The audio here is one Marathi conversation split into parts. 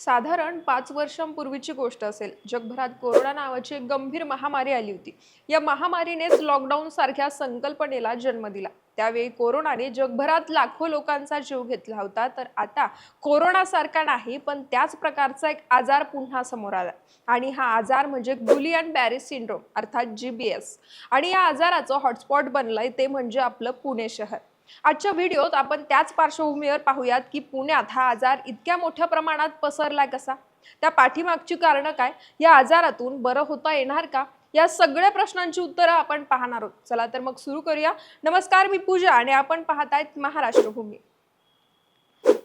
साधारण पाच वर्षांपूर्वीची गोष्ट असेल. जगभरात कोरोना नावाची एक गंभीर महामारी आली होती. या महामारीनेच लॉकडाऊन सारख्या संकल्पनेला जन्म दिला. त्यावेळी कोरोनाने जगभरात लाखो लोकांचा जीव घेतला होता. तर आता कोरोनासारखा नाही पण त्याच प्रकारचा एक आजार पुन्हा समोर आला. आणि हा आजार म्हणजे गुलियन बॅरिस सिंड्रोम अर्थात जी बी एस आणि या आजाराचं हॉटस्पॉट बनलंय ते म्हणजे आपलं पुणे शहर. आजच्या व्हिडिओत आपण त्याच पार्श्वभूमीवर पाहूयात की पुण्यात हा आजार इतक्या मोठ्या प्रमाणात पसरलाय कसा? त्या पाठीमागची कारणं काय? या आजारातून बरं होता येणार का? या सगळ्या प्रश्नांची उत्तरं आपण पाहणार आहोत. चला तर मग सुरू करूया. नमस्कार मी पूजा आणि आपण पाहत आहेत महाराष्ट्रभूमी.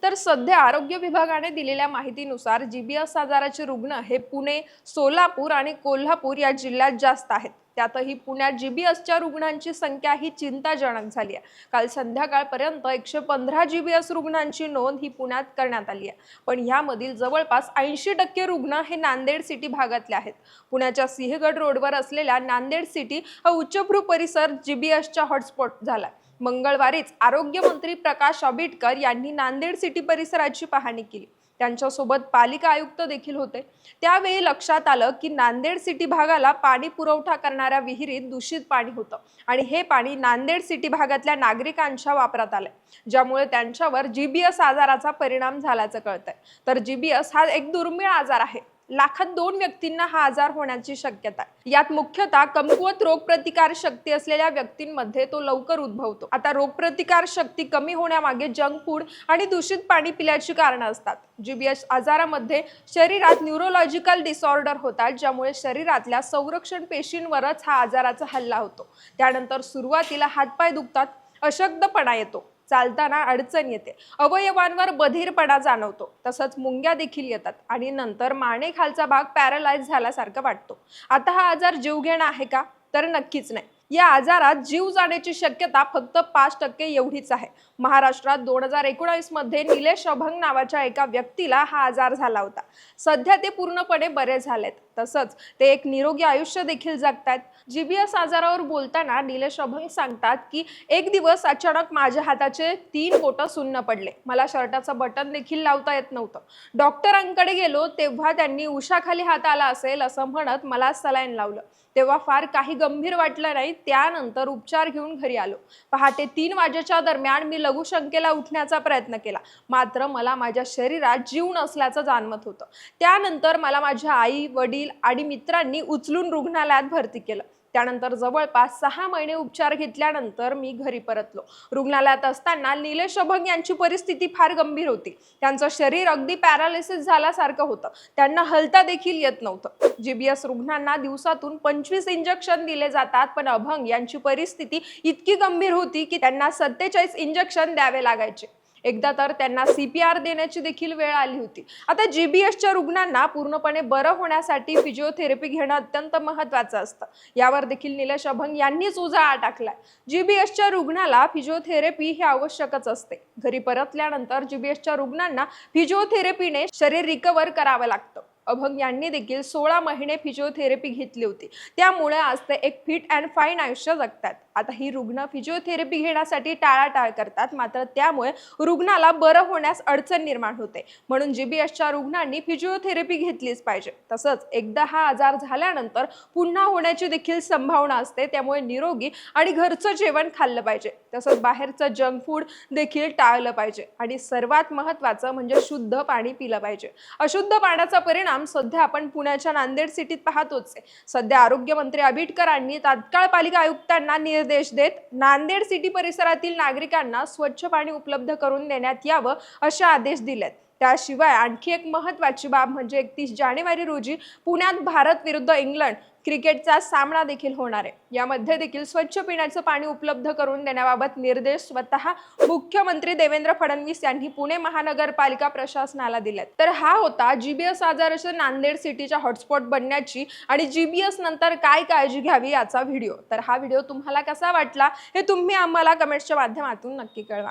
तर सध्या आरोग्य विभागाने दिलेल्या माहितीनुसार जीबीएस आजाराचे रुग्ण हे पुणे सोलापूर आणि कोल्हापूर या जिल्ह्यात जास्त आहेत. त्यातही पुण्यात जीबीएसच्या रुग्णांची संख्या ही चिंताजनक झाली आहे. काल संध्याकाळपर्यंत एकशे पंधरा जीबीएस रुग्णांची नोंद ही पुण्यात करण्यात आली आहे. पण ह्यामधील जवळपास ऐंशी टक्के रुग्ण हे नांदेड सिटी भागातले आहेत. पुण्याच्या सिंहगड रोडवर असलेल्या नांदेड सिटी हा उच्चभ्रू परिसर जीबीएसच्या हॉटस्पॉट झाला मंगळवारीच आरोग्यमंत्री प्रकाश आंबेडकर यांनी नांदेड सिटी परिसराची पाहणी केली. त्यांच्यासोबत पालिका आयुक्त देखील होते. त्यावेळी लक्षात आलं की नांदेड सिटी भागाला पाणी पुरवठा करणाऱ्या विहिरीत दूषित पाणी होतं. आणि हे पाणी नांदेड सिटी भागातल्या नागरिकांच्या वापरात आलंय. ज्यामुळे त्यांच्यावर जीबीएस आजाराचा परिणाम झाल्याचं कळतंय. तर जीबीएस हा एक दुर्मिळ आजार आहे. लाखात दोन व्यक्तींना हा आजार होण्याची शक्यता आहे. यात मुख्यतः कमकुवत रोगप्रतिकार शक्ती असलेल्या व्यक्तींमध्ये तो लवकर उद्भवतो. आता रोगप्रतिकार शक्ती कमी होण्यामागे जंक फूड आणि दूषित पाणी पिल्याची कारणं असतात. जीबीएस आजारामध्ये शरीरात न्यूरोलॉजिकल डिसऑर्डर होतात ज्यामुळे शरीरातल्या संरक्षण पेशींवरच हा आजाराचा हल्ला होतो. त्यानंतर सुरुवातीला हातपाय दुखतात अशक्तपणा येतो. चालताना अडचण येते. अवयवांवर बधीरपणा जाणवतो. तसंच मुंग्या देखील येतात आणि नंतर माने खालचा भाग पॅरालाइज झाल्यासारखा वाटतो. आता हा आजार जीवघेणा आहे का? तर नक्कीच नाही. या आजारात जीव जाण्याची शक्यता फक्त पाच टक्के एवढीच आहे. महाराष्ट्रात दोन हजार एकोणावीसमध्ये निलेश अभंग नावाच्या एका व्यक्तीला हा आजार झाला होता. सध्या ते पूर्णपणे बरे झालेत. तसंच ते एक निरोगी आयुष्य देखील जगतायत. जीबीएस आजारावर बोलताना निलेश अभंग सांगतात की एक दिवस अचानक माझ्या हाताचे तीन बोटं सुन्न पडले. मला शर्टाचं बटन देखील लावता येत नव्हतं. डॉक्टरांकडे गेलो तेव्हा त्यांनी उशाखाली हात आला असेल असं म्हणत मला सलाईन लावलं. तेव्हा फार काही गंभीर वाटलं नाही. त्यानंतर उपचार घेऊन घरी आलो. पहाटे तीन वाजेच्या दरम्यान मी लघुशंकेला उठण्याचा प्रयत्न केला. मात्र मला माझ्या शरीरात जीव नसल्याचं जाणवत होतं. त्यानंतर मला माझ्या आई वडील आणि मित्रांनी उचलून रुग्णालयात भरती केलं. त्यानंतर जवळपास सहा महिने उपचार घेतल्यानंतर मी घरी परतलो. रुग्णालयात असताना निलेश अभंग यांची परिस्थिती फार गंभीर होती. त्यांचं शरीर अगदी पॅरालिसिस झाल्यासारखं होतं. त्यांना हलता देखील येत नव्हतं. जीबीएस रुग्णांना दिवसातून पंचवीस इंजेक्शन दिले जातात पण अभंग यांची परिस्थिती इतकी गंभीर होती की त्यांना सत्तेचाळीस इंजेक्शन द्यावे लागायचे. एकदा तर त्यांना सीपीआर देण्याची देखील वेळ आली होती. आता जीबीएसच्या रुग्णांना पूर्णपणे बरं होण्यासाठी फिजिओथेरपी घेणं अत्यंत महत्वाचं असतं. यावर देखील निलेश अभंग यांनीच उजाळा टाकलाय. जीबीएसच्या रुग्णाला फिजिओथेरपी हे आवश्यकच असते. घरी परतल्यानंतर जीबीएसच्या रुग्णांना फिजिओथेरपीने शरीर रिकवर करावं लागतं. अभंग यांनी देखील सोळा महिने फिजिओथेरपी घेतली होती. त्यामुळे आज ते एक फिट अँड फाईन आयुष्य जगतात आता ही रुग्ण फिजिओथेरपी घेण्यासाठी टाळाटाळ करतात. मात्र त्यामुळे रुग्णाला बरं होण्यास अडचण निर्माण होते. म्हणून जीबीएसच्या रुग्णांनी फिजिओथेरपी घेतलीच पाहिजे. तसंच एकदा हा आजार झाल्यानंतर पुन्हा होण्याची देखील संभावना असते. त्यामुळे निरोगी आणि घरचं जेवण खाल्लं पाहिजे. तसंच बाहेरचं जंक फूड देखील टाळलं पाहिजे. आणि सर्वात महत्त्वाचं म्हणजे शुद्ध पाणी पिलं पाहिजे. अशुद्ध पाण्याचा परिणाम सध्या आपण पुण्याच्या नांदेड सिटीत पाहतोच आहे. सध्या आरोग्यमंत्री आबिटकरांनी तात्काळ पालिका आयुक्तांना निर्देश देत नांदेड सिटी परिसरातील नागरिकांना स्वच्छ पाणी उपलब्ध करून देण्यात यावं असे आदेश दिलेत. त्याशिवाय आणखी एक महत्वाची बाब म्हणजे एकतीस जानेवारी रोजी पुण्यात भारत विरुद्ध इंग्लंड क्रिकेटचा सामना देखील होणार आहे. यामध्ये देखील स्वच्छ पिण्याचं पाणी उपलब्ध करून देण्याबाबत निर्देश स्वतः मुख्यमंत्री देवेंद्र फडणवीस यांनी पुणे महानगरपालिका प्रशासनाला दिलेत. तर हा होता जीबीएस आजाराच्या नांदेड सिटीच्या हॉटस्पॉट बनण्याची आणि जीबीएस नंतर काय काळजी घ्यावी याचा व्हिडिओ. तर हा व्हिडिओ तुम्हाला कसा वाटला हे तुम्ही आम्हाला कमेंट्सच्या माध्यमातून नक्की कळवा.